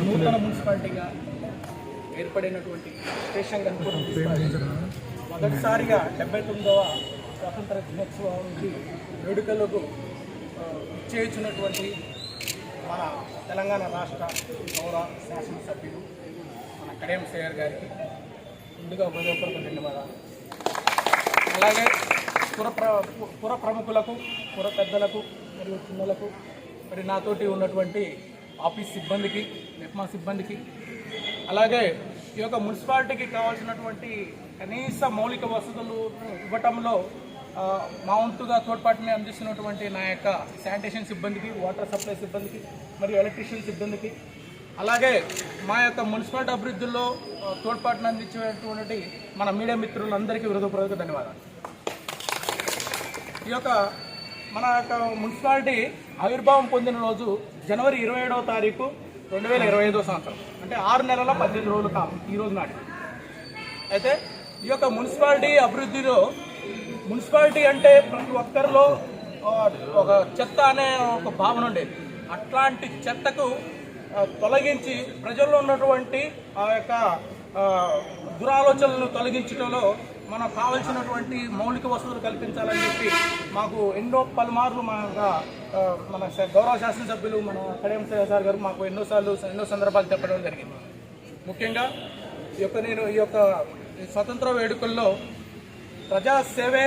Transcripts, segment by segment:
నూతన మున్సిపాలిటీగా ఏర్పడినటువంటి స్టేషన్ కనుకొని మొదటిసారిగా డెబ్బై తొమ్మిదవ స్వాతంత్ర దినోత్సవానికి వేడుకలకు చేయించినటువంటి మన తెలంగాణ రాష్ట్ర గౌరవ శాసనసభ్యులు మన కడియం సేవర్ గారికి ముందుగా హృదయపూర్వక ధన్యవాదాలు. అలాగే పుర పుర ప్రముఖులకు పుర పెద్దలకు మరియు చిన్నలకు మరి నాతోటి ఉన్నటువంటి ఆఫీస్ సిబ్బందికి మెప్మా సిబ్బందికి అలాగే ఈ యొక్క మున్సిపాలిటీకి కావాల్సినటువంటి కనీస మౌలిక వసతులు ఇవ్వటంలో మా వంతుగా తోడ్పాటుని అందిస్తున్నటువంటి నా యొక్క శానిటేషన్ సిబ్బందికి వాటర్ సప్లై సిబ్బందికి మరియు ఎలక్ట్రీషియన్ సిబ్బందికి అలాగే మా యొక్క మున్సిపాలిటీ అభివృద్ధిలో తోడ్పాటును అందించేటువంటి మన మీడియా మిత్రులందరికీ హృదయపూర్వక ధన్యవాదాలు. ఈ యొక్క మన యొక్క మున్సిపాలిటీ ఆవిర్భావం పొందిన రోజు జనవరి ఇరవై ఏడవ తారీఖు రెండు వేల ఇరవై ఐదో సంవత్సరం. అంటే ఆరు నెలల పద్దెనిమిది రోజులు కాదు ఈ రోజు నాటి అయితే ఈ యొక్క మున్సిపాలిటీ అభివృద్ధిలో మున్సిపాలిటీ అంటే ప్రతి ఒక్కరిలో ఒక చెత్త అనే ఒక భావన ఉండేది. అట్లాంటి చెత్తకు తొలగించి ప్రజల్లో ఉన్నటువంటి ఆ యొక్క దురాలోచనలు దురాలోచనలను తొలగించడంలో మనకు కావలసినటువంటి మౌలిక వసతులు కల్పించాలని చెప్పి మాకు ఎన్నో పలుమార్లు మన యొక్క మన గౌరవ శాసనసభ్యులు మన కడియం సార్ గారు మాకు ఎన్నోసార్లు ఎన్నో సందర్భాలు చెప్పడం జరిగింది. ముఖ్యంగా ఈ యొక్క నేను ఈ యొక్క స్వతంత్ర వేడుకల్లో ప్రజాసేవే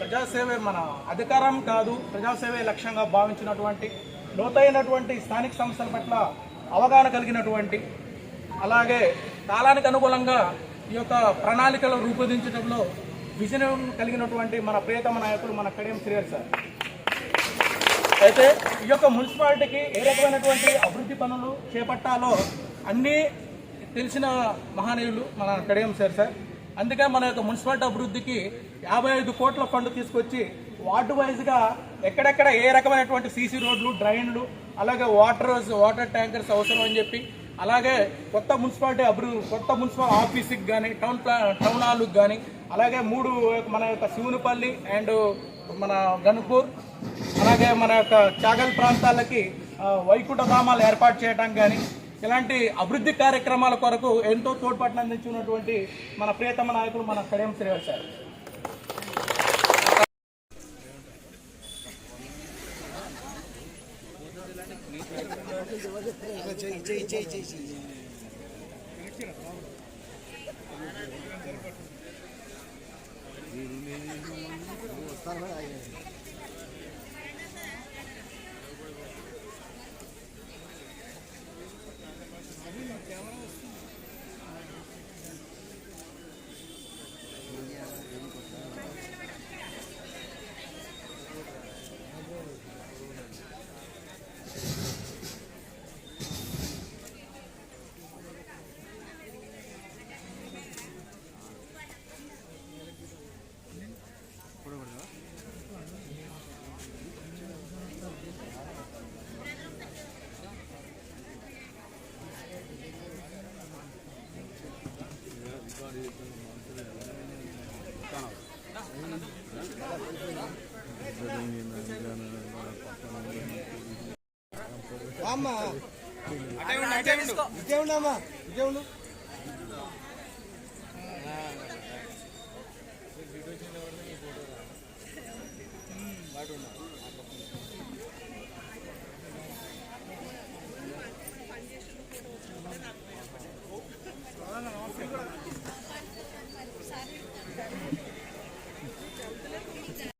ప్రజాసేవే మన అధికారం కాదు ప్రజాసేవే లక్ష్యంగా భావించినటువంటి లోతైనటువంటి స్థానిక సంస్థల పట్ల అవగాహన కలిగినటువంటి అలాగే కాలానికి అనుగుణంగా ఈ యొక్క ప్రణాళికలు రూపొందించడంలో విజయం కలిగినటువంటి మన ప్రియతమ నాయకుడు మన కడియం శ్రీహర్ సార్. అయితే ఈ యొక్క మున్సిపాలిటీకి ఏ రకమైనటువంటి అభివృద్ధి పనులు చేపట్టాలో అన్నీ తెలిసిన మహనీయులు మన కడియం సార్ సార్. అందుకే మన యొక్క మున్సిపాలిటీ అభివృద్ధికి యాభై ఐదు కోట్ల ఫండ్ తీసుకొచ్చి వార్డు వైజ్గా ఎక్కడెక్కడ ఏ రకమైనటువంటి సీసీ రోడ్లు డ్రైన్లు అలాగే వాటర్ వాటర్ ట్యాంకర్స్ అవసరం అని చెప్పి అలాగే కొత్త మున్సిపాలిటీ అభివృద్ధి కొత్త మున్సిపల్ ఆఫీస్కి కానీ టౌన్ ప్లా టౌన్ హాల్కి కానీ అలాగే మూడు మన యొక్క శివునిపల్లి అండ్ మన గన్పూర్ అలాగే మన యొక్క చాగల్ ప్రాంతాలకి వైకుంఠధామాలు ఏర్పాటు చేయడం కానీ ఇలాంటి అభివృద్ధి కార్యక్రమాల కొరకు ఎంతో తోడ్పాటును అందించినటువంటి మన ప్రియతమ నాయకుడు మన Kadiyam Srihari sir. అమ్మా ఇదే ఉండు ఇదే ఉండమ్మా ఇదే ఉండు